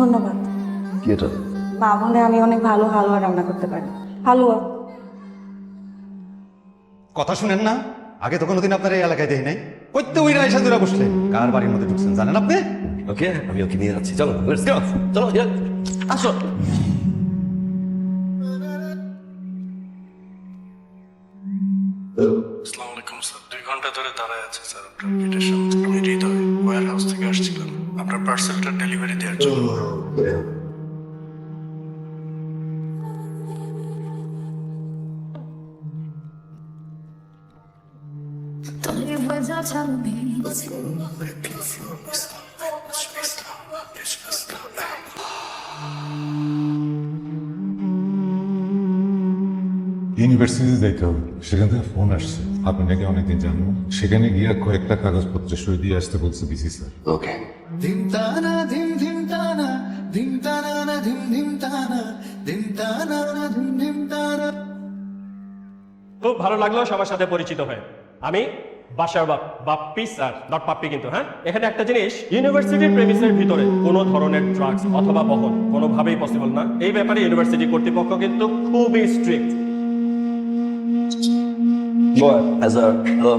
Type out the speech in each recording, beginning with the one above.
ধন্যবাদ। কি এটা? মা বলে আমি অনেক ভালো হালুয়া রান্না করতে পারি। হালুয়া। কথা শুনেন না? আগে তো কোনোদিন আপনার এই এলাকায় দেখি নাই। কইতে ওই রাইসা দূরে বসলেন। কার বাড়ির মধ্যে ঢুকছেন জানেন আপনি? ওকে আমি ওকে নিয়ে যাচ্ছি। চলো লেটস গো চলো আসো। আসসালামু আলাইকুম স্যার। দুই ঘণ্টা ধরে দাঁড়ায় আছে স্যার। আপনার গেটের সামনে আমি হৃদয় ওয়ার হাউস থেকে আসছিলাম। আপনার পার্সেলটা ডেলিভারি দেওয়ার জন্য। ইউনিভার্সিটি যাইতে হবে। সেখান থেকে ফোন আসছে। আপনি নাকি অনেকদিন জানব সেখানে গিয়ে কয়েকটা কাগজপত্র সই দিয়ে আসতে বলছে বিসি স্যার ওকে ধিম তানা ধিম ধিম তানা ধিম তানা না ধিম ধিম তানা ধিম তানা না ধিম ধিম তানা খুব ভালো লাগল সবার সাথে পরিচিত হয়ে। আমি বাসার বাপ বাপ্পি স্যার নট পাপ্পি কিন্তু হ্যাঁ? এখানে একটা জিনিস ইউনিভার্সিটির প্রেমিসের ভিতরে কোনো ধরনের ড্রাগস অথবা বহন কোনোভাবেই পসিবল না। এই ব্যাপারে ইউনিভার্সিটি কর্তৃপক্ষ কিন্তু খুবই strict Boy, as a hello.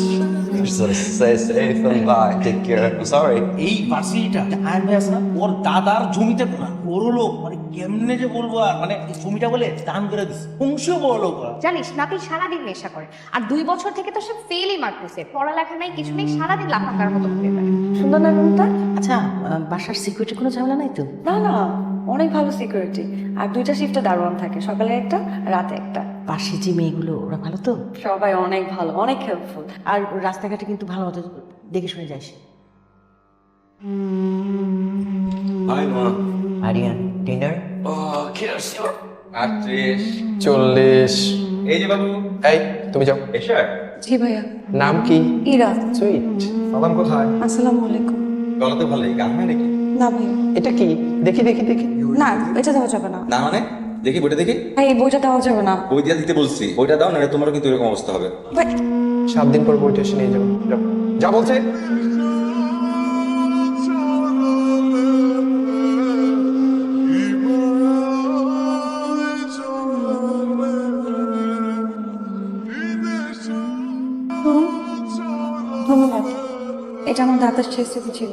এই ভার্সিটিটা আয়ন ভাই আছে না ওর দাদার জমিতে লোক মানে কেমনে যে বলব আর মানে জমিটা বলে দান করে দিস অংশীয় বড় লোক জানিস নাকি সারাদিন নেশা করে। আর দুই বছর থেকে তো সে ফেলই মারতেছে পড়ালেখা নাই কিছু নেই সারাদিন লাফাকার মতো ঘুরে বেড়ায়। সুন্দর না রুমটা আচ্ছা বাসার সিকিউরিটি কোনো ঝামেলা নাই তো? না না অনেক ভালো সিকিউরিটি আর দুইটা শিফটে দারোয়ান থাকে। সকালে একটা রাতে একটা। পাশে যে মেয়েগুলো ওরা ভালো তো? সবাই অনেক ভালো অনেক হেল্পফুল আর রাস্তাঘাটে কিন্তু ভালো মতো দেখে শুনে যাস Hi, Ma. আরিয়ান ডিনার. আটত্রিশ চল্লিশ। এই যে বাবু। এই তুমি যাও। এসে জি ভাইয়া। নাম কি? ইরা সুইট। সালাম কোথায়? আসসালামু আলাইকুম। গলা তো ভালোই গান হয় নাকি? না ভাইয়া। এটা কি? দেখি দেখি দেখি। না এটা দেওয়া যাবে না। না মানে? দেখি বইটা দেখি? ভাই এই বইটা দেওয়া যাবে না। বই দিয়ে দিতে বলছি বইটা দাও না তোমারও কিন্তু এরকম অবস্থা হবে। ভাই। সাত দিন পর বইটা এসে নিয়ে যাব। যাও। যা বলছে। ধন্যবাদ। এটা আমার দাদার শেষ স্মৃতি ছিল।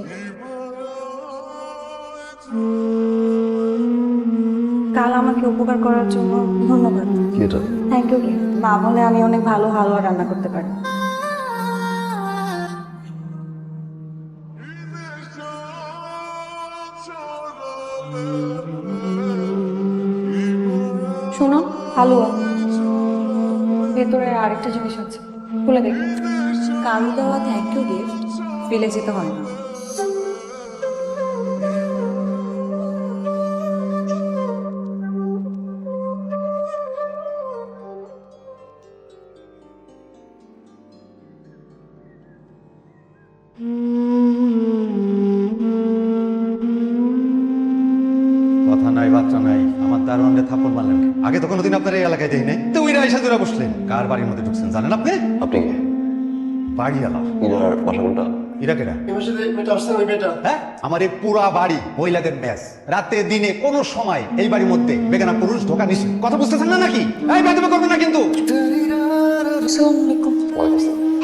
উপকার করার জন্য ধন্যবাদ। এটা থ্যাংক ইউ মা বলে আমি অনেক ভালো হালুয়া রান্না করতে পারি। শোনো হালুয়া। ভেতরে আরেকটা জিনিস আছে। খুলে দেখো। কারু দেওয়া থ্যাংক ইউ গিফট ফেলে যেতে হয় না। আগে তো কোনোদিন আপনার এই এলাকায় দেখি নাই তো ওই রাইসা দূরে বসলেন। কার বাড়ির মধ্যে ঢুকছেন জানেন আপনি? আপনি কে? বাড়ি আলা ইনার বাসা কোনটা? এরা হ্যাঁ? আমার এই পুরা বাড়ি মহিলাদের ম্যাচ। রাতে দিনে কোনো সময় এই বাড়ির মধ্যে বেগানা পুরুষ ঢোকা নিষেধ। কথা বুঝতেছেন না নাকি? এই বাধ্যবে করবেন না কিন্তু।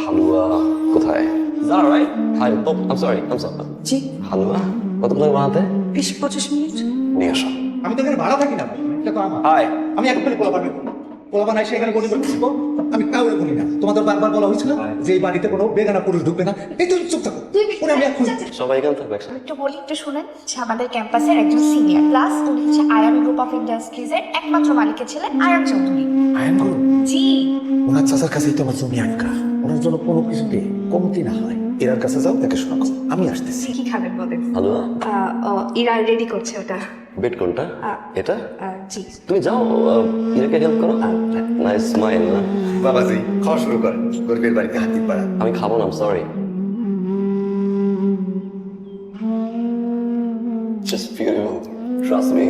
হালুয়া কোথায়? জি। হালুয়া? কতক্ষণ বানাতে? বিশ পঁচিশ মিনিট। নিয়ে আসো। আমি তো এখানে ভাড়া থাকি না। ভাই। এটা তো আমার। হাই আমি এক্ষুনি পোলা পারবে পোলা বানাই সেখানে গড়ি করে আমি কাউরে বলি না। তোমাদের বারবার বলা হয়েছিল যে এই বাড়িতে কোনো বেগানা পুরুষ ঢুকবে না। এই তুমি চুপ থাকো। ওরে আমি এক্ষুনি সবাই এখানে থাকবে একসাথে। একটু বলি একটু শুনেন হচ্ছে আমাদের ক্যাম্পাসের একজন সিনিয়র প্লাস উনি হচ্ছে আয়ান গ্রুপ অফ ইন্ডাস্ট্রিজের একমাত্র মালিকের ছিলেন আয়ান চৌধুরী আয়ন গুরু জি। ওনার চাচার কাছেই তোমার জমি আটকা। ওনার জন্য কোনো কিছুতে কমতি না হয়। এরার কাছে যাও দেখে শোনা আমি আসতেছি। কি খাবেন বলেন? হালুয়া ইরা রেডি করছে ওটা। বেড কোনটা? এটা? জি। তুমি যাও ইরাকে হেল্প করো। নাইস স্মাইল না? বাবাজি খাওয়া শুরু কর গরিবের বাড়িতে হাতি পাড়া। আমি খাব না sorry just beautiful trust me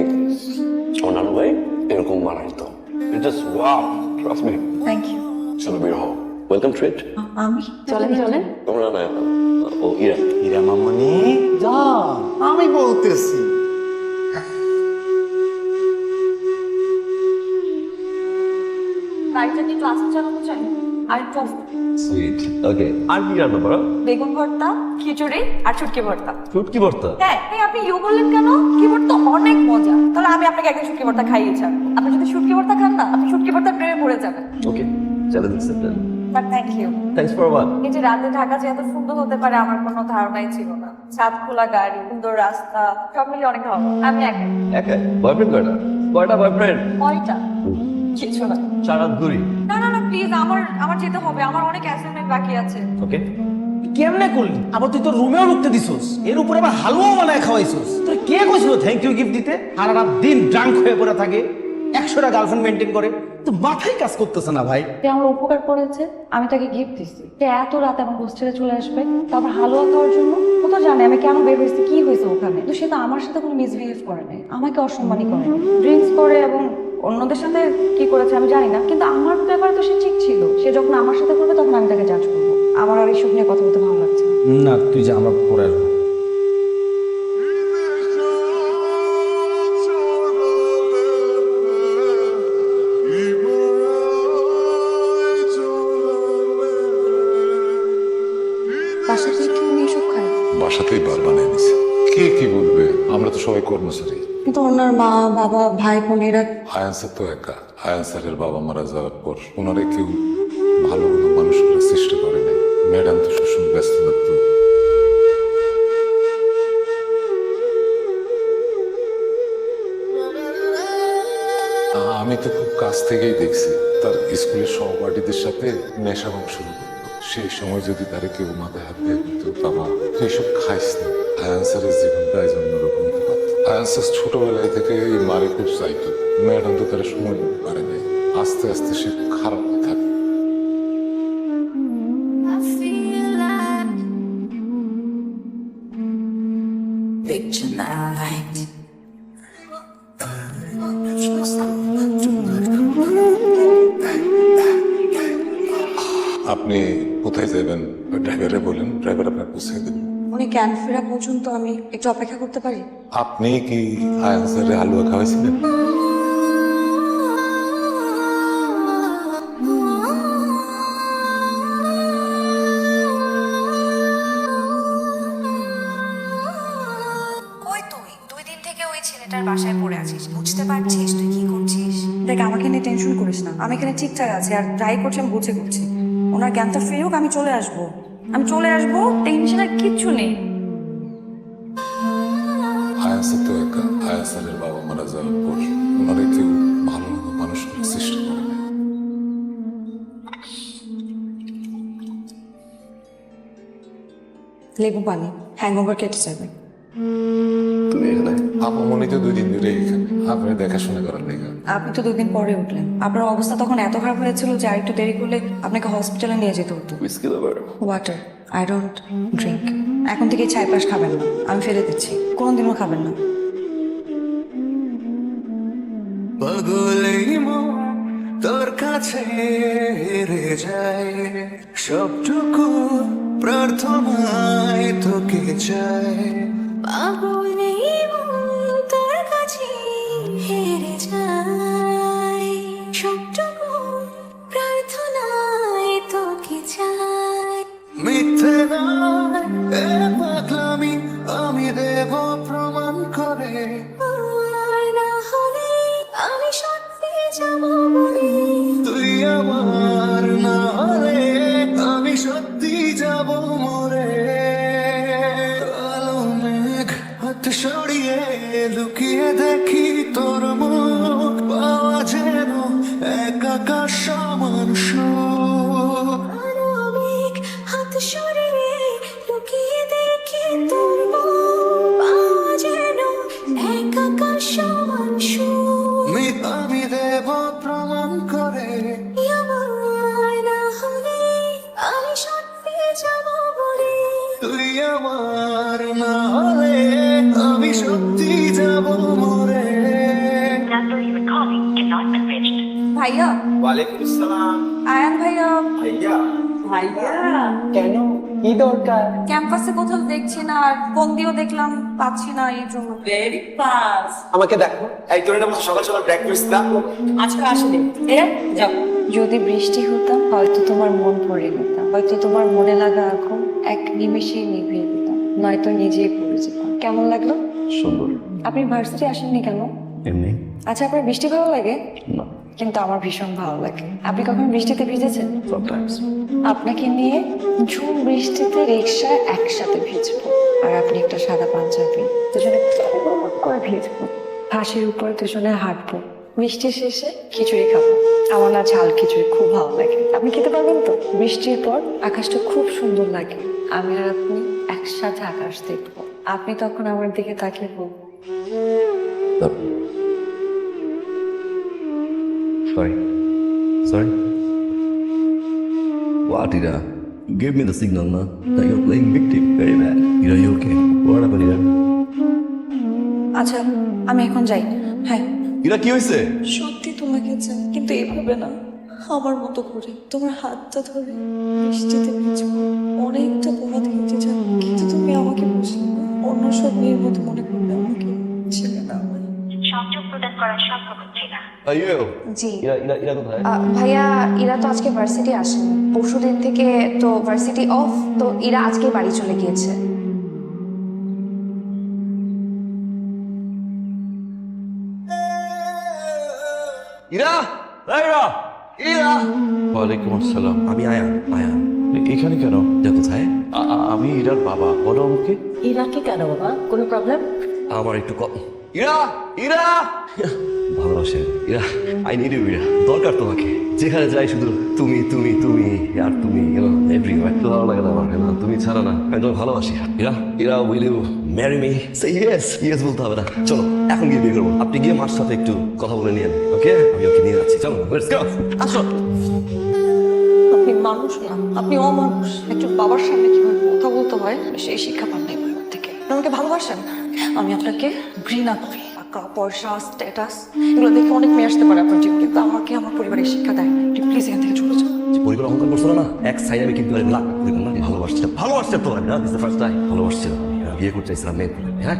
নানু ভাই এরকম বানাই তো। It just wow trust me thank you চলো বের হও। ওয়েলকাম ট্রিট আমি? চলেন চলেন। তোমরা না ও ইরা। হীরা মামনি। যা আমি বলতেছি। গাড়িটা চালানো চাই আর একটু সুইট ওকে আর কি রান্না করো? বেগুন ভর্তা খিচুড়ি আর ছুটকি ভর্তা। ফুটকি ভর্তা? হ্যাঁ এই আপনি ইউ বললেন কেন? কি ভর্তা অনেক মজা। তাহলে আমি আপনাকে একদিন শুটকি ভর্তা খাইয়েছি আপনি যদি শুটকি ভর্তা খান না আপনি শুটকি ভর্তার প্রেমে পড়ে যাবেন। Okay challenge accepted but thank you thanks for what এই যে রাতে ঢাকা যে এত সুন্দর হতে পারে আমার কোনো ধারণাই ছিল না। ছাদ খোলা গাড়ি সুন্দর রাস্তা সব মিলিয়ে অনেক ভালো আমি একা। একা? বয়ফ্রেন্ড কয়টা? কয়টা বয়ফ্রেন্ড কয়টা? কিছু না। সারা ঘুরি। না না না প্লিজ আমার আমার যেতে হবে। আমার অনেক অ্যাসাইনমেন্ট বাকি আছে। ওকে কেমনে করলি? আবার তুই তো রুমেও ঢুকতে দিছস। এর উপরে আবার হালুয়াও বানায় খাওয়াইছস। তুই কে কইছিল থ্যাংক ইউ গিফট দিতে? সারা রাত দিন ড্রাঙ্ক হয়ে পড়ে থাকে। একশোটা গার্লফ্রেন্ড মেনটেন করে। তো মাথায় কাজ করতেছে না ভাই। সে আমার উপকার করেছে আমি তাকে গিফট দিচ্ছি সে এত রাতে আমার হোস্টেলে চলে আসবে তারপর হালুয়া খাওয়ার জন্য ও তো জানে আমি কেন বের হয়েছি কি হয়েছে ওখানে। তো সে তো আমার সাথে কোনো মিসবিহেভ করে নাই আমাকে অসম্মানই করে ড্রিঙ্কস করে এবং অন্যদের সাথে কি করেছে আমি জানি না কিন্তু আমার ব্যাপারে তো সে ঠিক ছিল। সে যখন আমার সাথে করবে তখন আমি তাকে জাজ করব। আমার আর এইসব নিয়ে কথা বলতে ভালো লাগছে না। তুই যা আমরা পরে আসব বাবা, ভাই বোন এরা আয়ান তো একা। আয়ান স্যারের বাবা মারা যাওয়ার পর ওনারে কেউ ভালো কোনো মানুষ করে সৃষ্টি করে নাই। ম্যাডাম তো সবসময় ব্যস্ত থাকতো। আমি তো খুব কাছ থেকেই দেখছি, তার স্কুলের সহপাঠীদের সাথে নেশা শুরু করতো। সেই সময় যদি তারে কেউ মাথায় হাত দিয়ে দিত বাবা, তুই সব খাইস না। আয়ান স্যারের জীবনটা আজ অন্যরকম। হতে পারত আয়ান স্যার ছোটবেলায় থেকে এই মারে খুব চাইতো ম্যাডাম তো তারা সময় পারে নাই। আস্তে আস্তে সে খারাপ থাকে পর্যন্ত আমি একটু অপেক্ষা করতে পারি? আপনি কি আয়ান স্যারের হালুয়া খাওয়াইছিলেন? দুই দিন থেকে ওই ছেলেটার বাসায় পড়ে আছিস। বুঝতে পারছিস তুই কি করছিস? দেখ আমাকে নিয়ে টেনশন করিস না। আমি এখানে ঠিকঠাক আছি আর যাই করছি আমি বুঝে করছি। ওনার জ্ঞানটা ফেরুক আমি চলে আসব। আমি চলে আসব টেনশনের কিচ্ছু নেই। তো একা বাবা মারা যাওয়ার পর ওনারে কেউ ভালো মানুষ সৃষ্টি করে লেবু পানি হ্যাংওভার কেটে যাবে। তুমি এখানে আপামনি তো দুই দিন ধরে এখানে আপনি দেখাশোনা করার লেগে। আপনি তো দুদিন পরে উঠলেন। আপনার অবস্থা তখন এত খারাপ হয়েছিল যে আর একটু দেরি করলে আপনাকে হসপিটালে নিয়ে যেতে হতো। ওয়াটার আই ডোন্ট ড্রিঙ্ক এখন থেকে ছাই পাশ খাবেন না। আমি ফেলে দিচ্ছি। কোনোদিনও খাবেন না। পাগলেই তোর কাছে হেরে যায়। সবটুকু প্রার্থনায় তোকে চায়। তোর কাছে হেরে যায়। সবটুকু প্রার্থনায় তোকে চাই মিথ্যে নয় প্রমাণ করে। না হলে আমি সত্যি যাব তুই আমার না হলে আমি সত্যি যাব মরে। কালো মেঘ হাত সরিয়ে লুকিয়ে দেখি ভাইয়া? ওয়ালাইকুম আসসালাম। আয়ান ভাইয়া? ভাইয়া। ভাইয়া? কেন? কি দরকার? ক্যাম্পাসে কোথাও দেখছি না আর দেখলাম পাচ্ছি না এই জন্য। ভেরি ফাস্ট আমাকে দেখো। এই তোর না সকাল সকাল ব্রেকফাস্ট না। আজকে আসলে এ যাও। যদি বৃষ্টি হতাম হয়তো তোমার মন পড়ে নিতাম হয়তো তোমার মনে লাগা এখন এক নিমেষেই নিভিয়ে দিতাম নয়তো নিজেই পড়ে যেতাম কেমন লাগল? সুন্দর। আপনি ভার্সিটি আসেননি কেন? এমনি। আচ্ছা আপনার বৃষ্টি ভালো লাগে? না। কিন্তু আমার ভীষণ ভালো লাগে। আপনি কখন বৃষ্টিতে ভিজেছেন? সামটাইমস আপনাকে নিয়ে ঝুম বৃষ্টিতে রিক্সায় একসাথে ভিজবো। আর আপনি একটা সাদা পাঞ্জাবি দুজনে করে ভিজবো। ঘাসের উপর দুজনে হাঁটবো। বৃষ্টির শেষে খিচুড়ি খাব। আমার না ঝাল খিচুড়ি খুব ভালো লাগে। আপনি খেতে পারবেন তো? বৃষ্টির পর আকাশটা খুব সুন্দর লাগে। আমি আর আপনি একসাথে আকাশ দেখব। আপনি তখন আমার দিকে তাকিয়ে বলবেন। Sorry. Sorry. What, Ira? You gave me the signal, na? That you're playing victim. Very bad. Ira, you okay? What happened, Ira? আচ্ছা আমি এখন যাই হ্যাঁ Ira, কি হয়েছে? সত্যি তোমাকে চাই কিন্তু এভাবে না আমার মতো করে তোমার হাতটা ধরে বৃষ্টিতে ভিজবো অনেকটা পথ হেঁটে যাব কিন্তু তুমি আমাকে বুঝলে না অন্য সব মেয়ের মতো মনে করবে আমাকে ছেলে না সংযোগ প্রদান করা সম্ভব জি। কোথায়? ভাইয়া ইরা তো আজকে ভার্সিটি আসেনি। পরশু দিন থেকে তো ভার্সিটি অফ তো ইরা আজকে বাড়ি চলে গিয়েছে। ইরা? ইরা! ইরা? ওয়ালাইকুম আসসালাম। আমি আয়ান আয়ান। এখানে কেন? যা কোথায়? আমি ইরার বাবা। বলো আমাকে। ইরাকে কেন বাবা? কোনো প্রবলেম আমার একটু ইরা? ইরা? ভালোবাসে Ira I need you Ira দরকার তোমাকে। যেখানে যাই শুধু তুমি তুমি তুমি আর তুমি এভরিওয়ার তো ভালো লাগে না আমার না তুমি ছাড়া না। আমি তোমাকে ভালোবাসি। Ira Ira will you marry me say yes yes বলতে হবে না। চলো, এখন গিয়ে বিয়ে করব। আপনি গিয়ে মার সাথে একটু কথা বলে নিয়েন, ওকে? আমি ওকে নিয়ে যাচ্ছি। চলো লেটস গো আসো। আপনি মানুষ না, আপনি অমানুষ। একটু বাবার সামনে কীভাবে কথা বলতে হয় সেই শিক্ষা পান নাই থেকে। আমাকে ভালোবাসেন? আমি আপনাকে ঘৃণা করি। টাকা পয়সা স্ট্যাটাস এগুলো দেখে অনেক মেয়ে আসতে পারে আপনার জীবনে। কিন্তু আমাকে আমার পরিবারের শিক্ষা দেয় প্লিজ এখান থেকে চলে যাও যে পরিবার অহংকার করছ না এক সাইড আমি কিন্তু লাখ দেখুন না ভালোবাসছিলাম ভালোবাসছে তো আমি না দিস ফার্স্ট টাইম ভালোবাসছিলাম আমি বিয়ে করতে চাইছিলাম মেয়ে হ্যাঁ?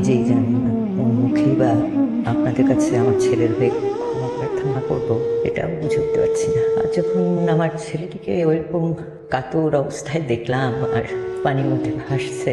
নিজেই জানি না। মুখেই বা আপনাদের কাছে আমার ছেলের হয়ে ক্ষমা প্রার্থনা করব, এটাও বুঝে উঠতে পারছি না। আর যখন আমার ছেলেটিকে ওইরকম কাতর অবস্থায় দেখলাম আর পানির মধ্যে ভাসছে,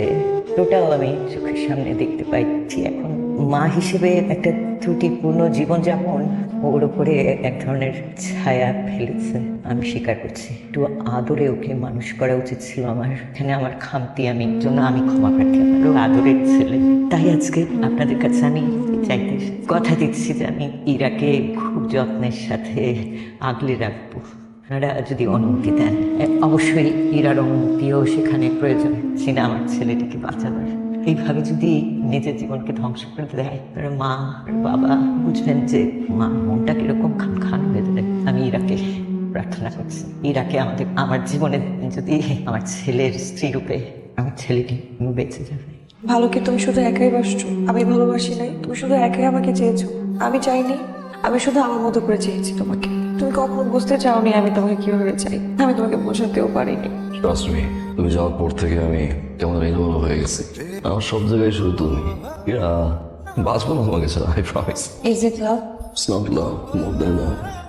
ওটাও আমি চোখের সামনে দেখতে পাইছি। এখন মা হিসেবে একটা ত্রুটিপূর্ণ জীবনযাপন ওর উপরে এক ধরনের ছায়া ফেলেছে, আমি স্বীকার করছি। একটু আদরে ওকে মানুষ করা উচিত ছিল আমার। এখানে আমার খামতি আমি জন্য আমি ক্ষমা প্রার্থী। আমারও আদরের ছেলে। তাই আজকে আপনাদের কাছে আমি চাইতে। কথা দিচ্ছি যে আমি ইরাকে খুব যত্নের সাথে আগলে রাখব। আপনারা যদি অনুমতি দেন, অবশ্যই ইরার অনুমতিও সেখানে প্রয়োজন। ছিল আমার ছেলেটিকে বাঁচানোর এইভাবে যদি নিজের জীবনকে ধ্বংস করে দেয় তাহলে মা বাবা বুঝবেন যে মা মনটা কীরকম খান খান হয়ে যাবে। আমি ইরাকে প্রার্থনা করছি। ইরাকে আমাদের আমার জীবনে যদি আমার ছেলের স্ত্রী রূপে আমার ছেলেটি বেঁচে যাবে। ভালো কি তুমি শুধু একাই বাসছো? আমি ভালোবাসি নাই। তুমি শুধু একাই আমাকে চেয়েছো। আমি চাইনি আমি শুধু আমার মতো করে চেয়েছি তোমাকে। তুমি কখনো বুঝতে চাওনি আমি তোমাকে কীভাবে চাই। আমি তোমাকে বোঝাতেও পারিনি। তুমি যাওয়ার পর থেকে আমি কেমন ইনভলভ হয়ে গেছি। আমার সব জায়গায় শুধু তুমি। বাঁচবো না তোমাকে ছাড়া I promise is it love it's not love more than love.